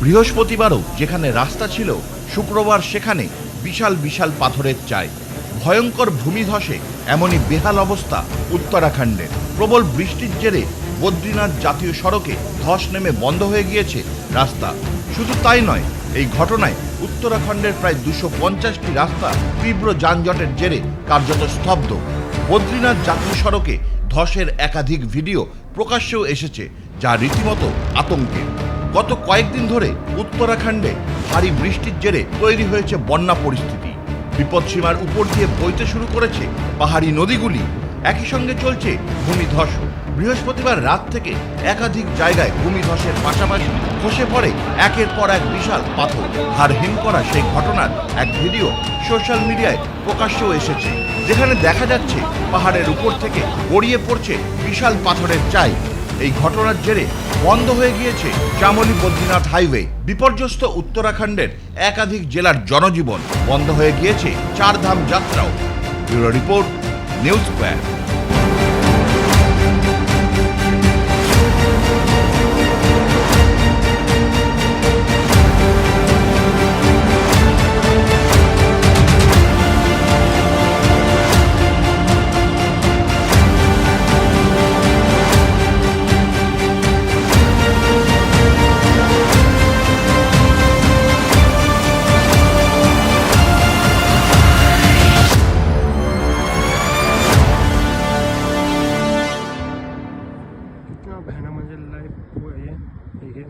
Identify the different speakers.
Speaker 1: বৃহস্পতিবারও যেখানে রাস্তা ছিল, শুক্রবার সেখানে বিশাল বিশাল পাথরের চাই। ভয়ঙ্কর ভূমিধসে এমনই বেহাল অবস্থা উত্তরাখণ্ডের। প্রবল বৃষ্টির জেরে বদ্রীনাথ জাতীয় সড়কে ধস নেমে বন্ধ হয়ে গিয়েছে রাস্তা। শুধু তাই নয়, এই ঘটনায় উত্তরাখণ্ডের প্রায় দুশো পঞ্চাশটি রাস্তা তীব্র যানজটের জেরে কার্যত স্তব্ধ। বদ্রীনাথ জাতীয় সড়কে ধসের একাধিক ভিডিও প্রকাশ্যেও এসেছে, যা রীতিমতো আতঙ্কের। গত কয়েকদিন ধরে উত্তরাখণ্ডে ভারী বৃষ্টির জেরে তৈরি হয়েছে বন্যা পরিস্থিতি। বিপদসীমার উপর দিয়ে বইতে শুরু করেছে পাহাড়ি নদীগুলি। একই সঙ্গে চলছে ভূমিধস। বৃহস্পতিবার রাত থেকে একাধিক জায়গায় ভূমিধসের পাশাপাশি খসে পড়ে একের পর এক বিশাল পাথর। আর হিম করা সেই ঘটনার এক ভিডিও সোশ্যাল মিডিয়ায় প্রকাশ্যও এসেছে, যেখানে দেখা যাচ্ছে পাহাড়ের উপর থেকে গড়িয়ে পড়ছে বিশাল পাথরের চাই। এই ঘটনার জেরে বন্ধ হয়ে গিয়েছে চামলি বদ্রীনাথ হাইওয়ে। বিপর্যস্ত উত্তরাখণ্ডের একাধিক জেলার জনজীবন বন্ধ হয়ে গিয়েছে Chardham যাত্রাও। Bureau report, news square. कितना भयानक मंजर लाइफ वो है ठीक है।